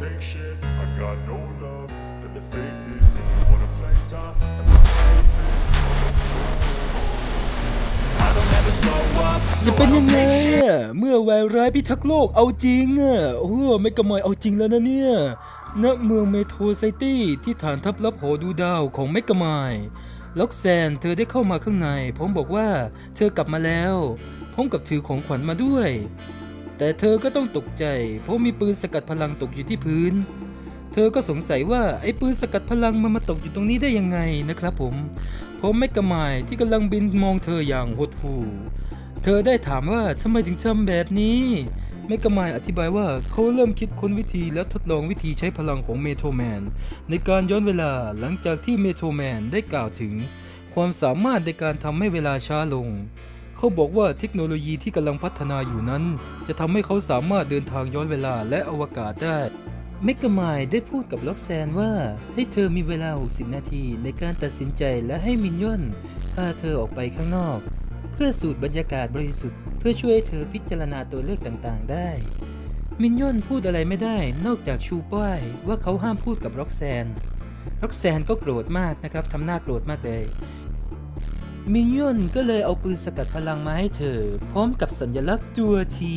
take shit. I got no love for the fakeness. If you wanna play tough and wanna hate this, I don't ever slow up. จะเป็นยังไงอะเมื่อแวายร้ายพิทักษ์โลกเอาจริงอะโอ้โหไม่กระมอยเอาจริงแล้วนะเนี่ยณเมืองเมโทรไซตี้ที่ฐานทัพลับหอดูดาวของเมกะมายล็อกแซนเธอได้เข้ามาข้างในพร้อมบอกว่าเธอกลับมาแล้ว พร้อมกับถือของขวัญมาด้วย แต่เธอก็ต้องตกใจ เพราะมีปืนสกัดพลังตกอยู่ที่พื้น เธอก็สงสัยว่าไอ้ปืนสกัดพลังมันมาตกอยู่ตรงนี้ได้ยังไงนะครับผมพราะเมกะมายที่กำลังบินมองเธออย่างหดหู่เธอได้ถามว่าทำไมถึงทำแบบนี้เมกะมายอธิบายว่าเขาเริ่มคิดค้นวิธีและทดลองวิธีใช้พลังของเมโทรแมนในการย้อนเวลาหลังจากที่เมโทรแมนได้กล่าวถึง ความสามารถในการทำให้เวลาช้าลง เขาบอกว่าเทคโนโลยีที่กำลังพัฒนาอยู่นั้น จะทำให้เขาสามารถเดินทางย้อนเวลาและอวกาศได้เมกะมายได้พูดกับล็อกแซนว่าให้เธอมีเวลา 60 นาทีในการตัดสินใจและให้มินยอนพาเธอออกไปข้างนอก เพื่อสูดบรรยากาศบริสุทธิ์ เพื่อช่วยให้เธอพิจารณาตัวเลขต่างๆ ได้ มินยอนพูดอะไรไม่ได้นอกจากชูป้ายว่าเขาห้ามพูดกับร็อกแซนร็อกแซนก็โกรธมากนะครับทำหน้าโกรธมากเลย มินยอนก็เลยเอาปืนสกัดพลังมาให้เธอ พร้อมกับสัญลักษณ์ตัวที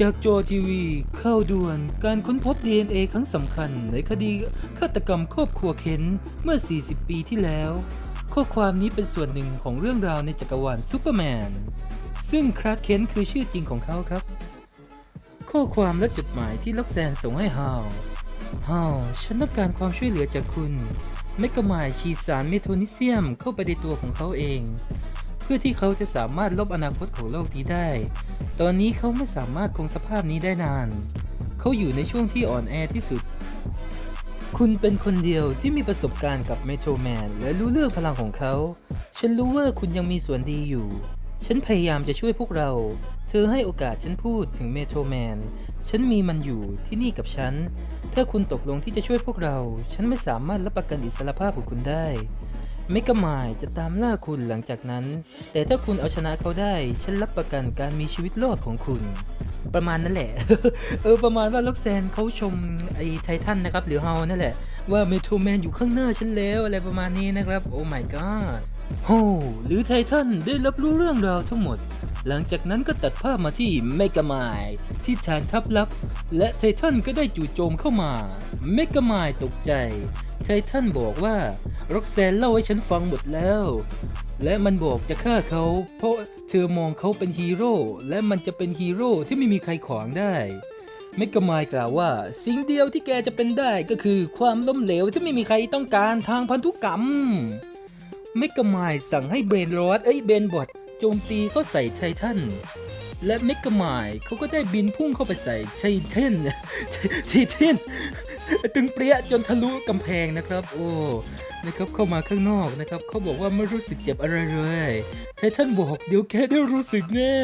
จากจอทีวีเข้าด่วนการค้นพบ DNA ครั้งสำคัญในคดีฆาตกรรมครอบครัวเคนเมื่อ 40 ปีที่แล้ว ข้อความนี้เป็นส่วนหนึ่งของเรื่องราวในจักรวาลซูเปอร์แมน ซึ่งคลาร์กเคนคือชื่อจริงของเขาครับ ข้อความและจดหมายที่ล็อกแซนส่งให้ฮาวฮาวฉันต้องการความช่วยเหลือจากคุณ เมกะมายฉีดสารเมโทนิเซียมเข้าไปในตัวของเขาเอง เพื่อที่เขาจะสามารถลบอนาคตของโลกนี้ได้ ตอนนี้เขาไม่สามารถคงสภาพนี้ได้นาน เขาอยู่ในช่วงที่อ่อนแอที่สุด คุณเป็นคนเดียวที่มีประสบการณ์กับเมโทรแมนและรู้เรื่องพลังของเขา ฉันรู้ว่าคุณยังมีส่วนดีอยู่ ฉันพยายามจะช่วยพวกเรา เธอให้โอกาสฉันพูดถึงเมโทรแมน ฉันมีมันอยู่ที่นี่กับฉัน ถ้าคุณตกลงที่จะช่วยพวกเรา ฉันไม่สามารถรับประกันอิสรภาพของคุณได้เมกะมายจะตามล่าคุณหลังจากนั้น แต่ถ้าคุณเอาชนะเขาได้ ฉันรับประกันการมีชีวิตรอดของคุณ ประมาณนั้นแหละ เออ ประมาณว่าล็อกแซนเขาชมไอ้ไททันนะครับหรือเฮานั่นแหละ ว่าเมโทรแมนอยู่ข้างหน้าฉันแล้วอะไรประมาณนี้นะครับ โอ้ my god โฮหรือไททันได้รับรู้เรื่องราวทั้งหมด หลังจากนั้นก็ตัดภาพมาที่เมกะมายที่ฐานทัพลับ และไททันก็ได้จู่โจมเข้ามาเมกะมายตกใจ ไททันบอกว่าร็อกแซนเล่าให้ฉันฟังหมดแล้ว และมันบอกจะฆ่าเขา เพราะเธอมองเขาเป็นฮีโร่และมันจะเป็นฮีโร่ที่ไม่มีใครขวางได้เมกะมายกล่าวว่า สิ่งเดียวที่แกจะเป็นได้ก็คือความล้มเหลวที่ไม่มีใครต้องการทางพันธุกรรมเมกะมายสั่งให้เบรนรอดเอ้ยเบนบอด จมตีเข้าใส่ไททันและเมกะมายเขาก็ได้บินพุ่งเข้าไปใส่ไททันไททันตึงเปรี้ยจนทะลุกำแพงนะครับ โอ้นะครับเข้ามาข้างนอกนะครับเขาบอกว่าไม่รู้สึกเจ็บอะไรเลยไททันบอกเดี๋ยวแกได้รู้สึกแน่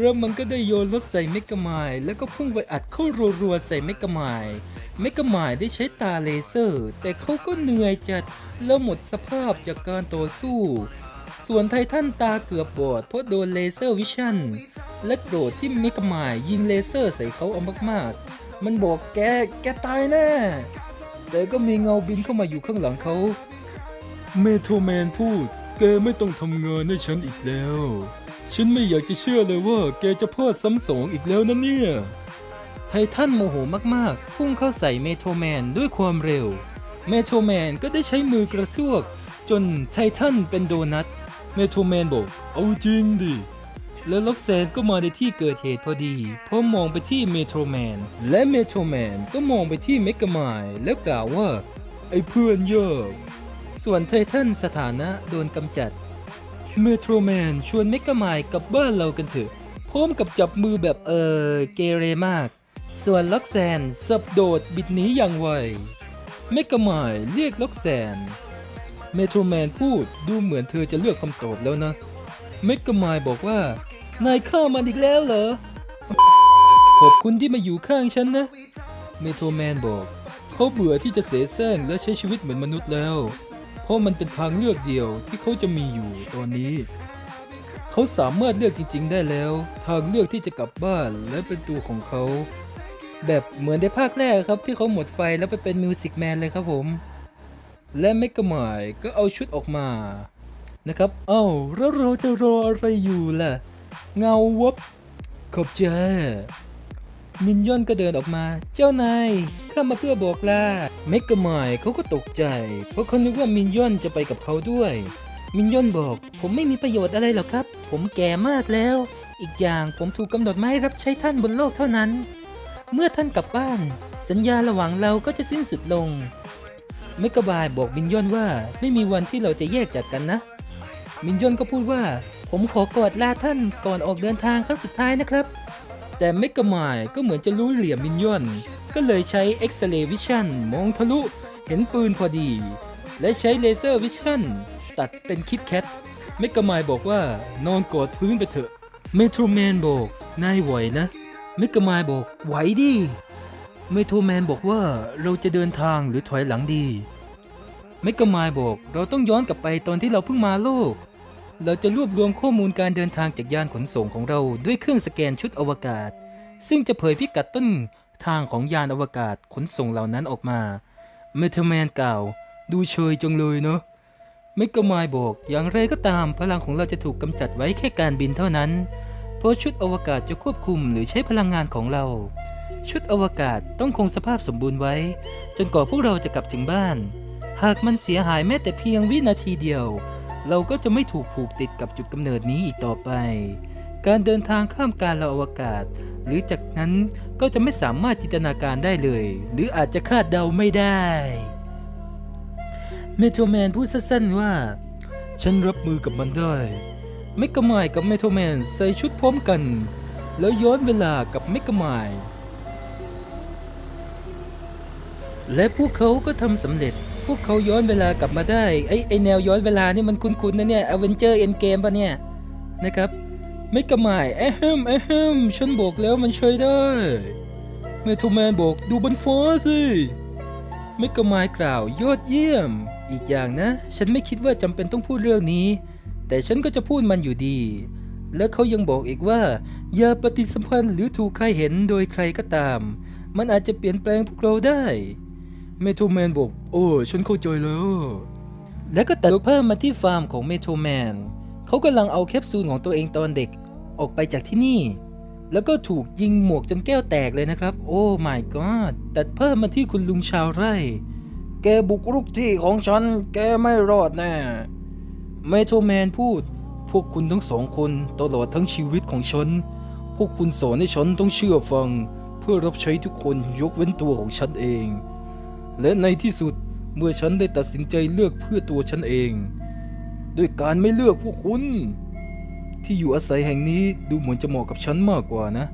แล้วมันก็ได้โยนรถใส่เมกะมายแล้วก็พุ่งไปอัดเข้ารัวๆใส่เมกะมายเมกะมายได้ใช้ตาเลเซอร์ แต่เขาก็เหนื่อยจัดแล้วหมดสภาพจากการต่อสู้ ส่วนไททันตาเกือบบอดเพราะโดนเลเซอร์วิชั่นและโกรธที่เมกมายยิงเลเซอร์ใส่เขาเอามากๆ มันบอกแกแกตายแน่แต่ก็มีเงาบินเข้ามาอยู่ข้างหลังเขา เมโทรแมนพูด แกไม่ต้องทำงานให้ฉันอีกแล้ว ฉันไม่อยากจะเชื่อเลยว่า แกจะพลาดซ้ำสองอีกแล้วนะเนี่ย ไททันโมโหมากๆ พุ่งเข้าใส่เมโทรแมนด้วยความเร็ว เมโทรแมนก็ได้ใช้มือกระซวก จนไททันเป็นโดนัท เมโทรแมนบอกเอาจริงดิ แล้วล็อกแซนก็มาในที่เกิดเหตุพอดี เพราะมองไปที่เมโทรแมน และเมโทรแมนก็มองไปที่เมกะมายแล้วกล่าวว่า ไอ้เพื่อนยากส่วนไททันสถานะโดนกำจัด เมโทรแมนชวนเมกะมายกลับบ้านเรากันเถอะ พร้อมกับจับมือแบบเออเกเรมาก ส่วนล็อกแซนสับโดดบิดหนีอย่างไวเมกะมายเรียกล็อกแซน เมโทรแมนพูดดูเหมือนเธอจะเลือกคำตอบแล้วนะ เมกะมายบอกว่า นายฆ่ามันอีกแล้วเหรอ ขอบคุณที่มาอยู่ข้างฉันนะ เมโทรแมนบอก เขาเบื่อที่จะเสแสร้งและใช้ชีวิตเหมือนมนุษย์แล้ว เพราะมันเป็นทางเลือกเดียวที่เขาจะมีอยู่ตอนนี้ เขาสามารถเลือกจริง ๆ ได้แล้ว ทางเลือกที่จะกลับบ้านและเป็นตัวของเขา แบบเหมือนในภาคแรกครับที่เขาหมดไฟแล้วไปเป็นมิวสิกแมนเลยครับผม และเมกะไมล์ก็เอาชุดออกมานะครับ เอ้าแล้วเราจะรออะไรอยู่ล่ะ เงาวับขอบใจมินยอนก็เดินออกมา เจ้านายข้ามาเพื่อบอกลาเมกะไมล์เขาก็ตกใจ เพราะเขานึกว่ามินยอนจะไปกับเขาด้วย มินยอนบอก ผมไม่มีประโยชน์อะไรหรอกครับ ผมแก่มากแล้ว อีกอย่างผมถูกกำหนดมาให้รับใช้ท่านบนโลกเท่านั้น เมื่อท่านกลับบ้าน สัญญาระหว่างเราก็จะสิ้นสุดลง เมกะบายบอกมินยอนว่าไม่มีวันที่เราจะแยกจากกันนะ มินยอนก็พูดว่า ผมขอกอดลาท่านก่อนออกเดินทางครั้งสุดท้ายนะครับ แต่เมกะมายก็เหมือนจะรู้เหลี่ยมมินยอน ก็เลยใช้ X-ray Vision มองทะลุ เห็นปืนพอดี และใช้เลเซอร์วิชั่นตัดเป็นคิดแคทเมกะมายบอกว่านอนกอดพื้นไปเถอะเมโทรแมนบอกนายไหวนะเมกะมายบอกไหวดิ เมโทแมนบอกว่าเราจะเดินทางหรือถอยหลังดีเมกะมายบอกเราต้องย้อนกลับไปตอนที่เราเพิ่งมาโลก เราจะรวบรวมข้อมูลการเดินทางจากยานขนส่งของเราด้วยเครื่องสแกนชุดอวกาศ ซึ่งจะเผยพิกัดต้นทางของยานอวกาศขนส่งเหล่านั้นออกมาเมทัลแมนกล่าว ดูเชยจังเลยเนาะเมกะมายบอกอย่างไรก็ตามพลังของเราจะถูกกำจัดไว้แค่การบินเท่านั้น เพราะชุดอวกาศจะควบคุมหรือใช้พลังงานของเรา ชุดอวกาศต้องคงสภาพสมบูรณ์ไว้ จนกว่าพวกเราจะกลับถึงบ้าน หากมันเสียหายแม้แต่เพียงวินาทีเดียว เราก็จะไม่ถูกผูกติดกับจุดกำเนิดนี้อีกต่อไป การเดินทางข้ามการละอวกาศ หรือจากนั้นก็จะไม่สามารถจินตนาการได้เลย หรืออาจจะคาดเดาไม่ได้เมโทรแมนพูดสั้นๆว่า ฉันรับมือกับมันได้เมกะไมกับเมโทรแมนใส่ชุดพร้อมกัน แล้วย้อนเวลากับเมกะไม และพวกเขาก็ทำสำเร็จ พวกเขาย้อนเวลากลับมาได้ ไอ้ไอแนวย้อนเวลานี่มันคุ้นๆนะเนี่ย a v e n g e r Endgame ปะเนี่ย นะครับ ไม่กระหมายแอมแอมฉันบอกแล้วมันใช้ได้ เมโทรแมนบอกดูบนฟ้าสิไม่กระหมายกล่าวยอดเยี่ยม อีกอย่างนะ ฉันไม่คิดว่าจำเป็นต้องพูดเรื่องนี้ แต่ฉันก็จะพูดมันอยู่ดี และเขายังบอกอีกว่า อย่าปฏิสัมพันธ์หรือถูกใครเห็นโดยใครก็ตาม มันอาจจะเปลี่ยนแปลงพวกเราได้ เมโทรแมนบอก โอ้ฉันเข้าใจแล้ว แล้วก็ตัดภาพมาที่ฟาร์มของเมโทรแมนเขากำลังเอาแคปซูลของตัวเองตอนเด็กออกไปจากที่นี่ แล้วก็ถูกยิงหมวกจนแก้วแตกเลยนะครับ โอ้ my god ตัดภาพมาที่คุณลุงชาวไร่ แกบุกรุกที่ของฉัน แกไม่รอดแน่เมโทรแมนพูด พวกคุณทั้งสองคนตลอดทั้งชีวิตของฉัน พวกคุณสอนให้ฉันต้องเชื่อฟัง เพื่อรับใช้ทุกคนยกเว้นตัวของฉันเอง และในที่สุดเมื่อฉันได้ตัดสินใจเลือกเพื่อตัวฉันเอง ด้วยการไม่เลือกพวกคุณ ที่อยู่อาศัยแห่งนี้ดูเหมือนจะเหมาะกับฉันมากกว่านะ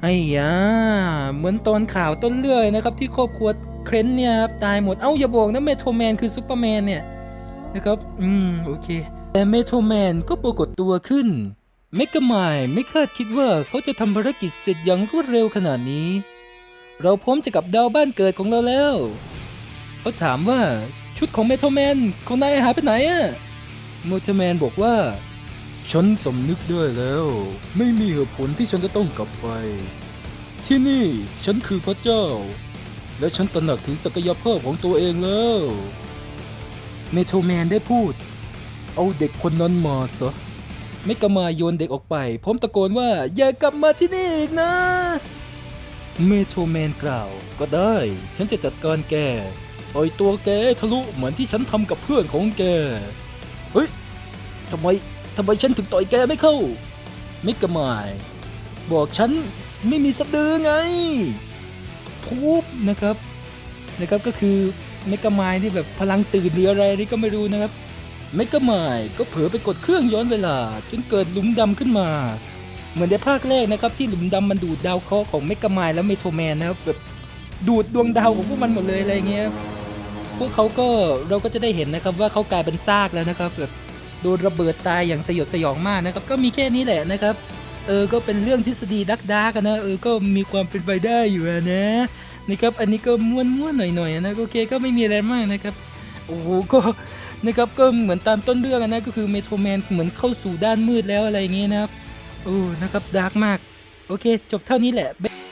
ไอ้ยาเหมือนตอนข่าวต้นเรื่องนะครับที่ครอบครัวเครนเนี่ยครับตายหมดเอ้าอย่าบอกนะเมโทรแมนคือซูเปอร์แมนเนี่ยนะครับ อืม โอเค แต่เมโทรแมนก็ปรากฏตัวขึ้นเมกะไมไม่คาดคิดว่าเขาจะทำภารกิจเสร็จอย่างรวดเร็วขนาดนี้ เราพร้อมจะกลับดาวบ้านเกิดของเราแล้ว เขาถามว่าชุดของเมทัลแมนของนายหายไปไหนอะเมทัลแมนบอกว่า ฉันสำนึกด้วยแล้ว ไม่มีเหตุผลที่ฉันจะต้องกลับไป ที่นี่ฉันคือพระเจ้า และฉันตระหนักถึงศักยภาพของตัวเองแล้ว เมทัลแมนได้พูด เอาเด็กคนนั้นมาซะเมกะมาโยนเด็กออกไปพร้อมตะโกนว่าอย่ากลับมาที่นี่อีกนะ เมโทรแมนกล่าว ก็ได้ ฉันจะจัดการแกปล่อยตัวแกทะลุเหมือนที่ฉันทำกับเพื่อนของแก เฮ้ยทำไมทำไมฉันถึงต่อยแกไม่เข้า ไมิกะมาย บอกฉันไม่มีสะดือไงทุบนะครับนะครับก็คือเมกะมายที่แบบพลังตื่นหรืออะไรนี่ก็ไม่รู้นะครับเมกะมายก็เผลอไปกดเครื่องย้อนเวลา จนเกิดหลุมดำขึ้นมา เหมือนในภาคแรกนะครับที่หลุมดำมันดูดดาวเคราะห์ของเมกะมายและเมโทรแมนนะครับแบบดูดดวงดาวของพวกมันหมดเลยอะไรเงี้ยพวกเขาก็เราก็จะได้เห็นนะครับว่าเขากลายเป็นซากแล้วนะครับแบบโดนระเบิดตายอย่างสยดสยองมากนะครับก็มีแค่นี้แหละนะครับเออก็เป็นเรื่องทฤษฎีดักดากันนะเออก็มีความเป็นไปได้อยู่นะนะครับอันนี้ก็ม้วนม้วนๆหน่อยๆนะโอเคก็ไม่มีอะไรมากนะครับโอ้โหก็นะครับก็เหมือนตามต้นเรื่องนะก็คือเมโทรแมนเหมือนเข้าสู่ด้านมืดแล้วอะไรอย่างเงี้ยนะครับ โอ้นะครับดาร์กมาก โอเค จบเท่านี้แหละ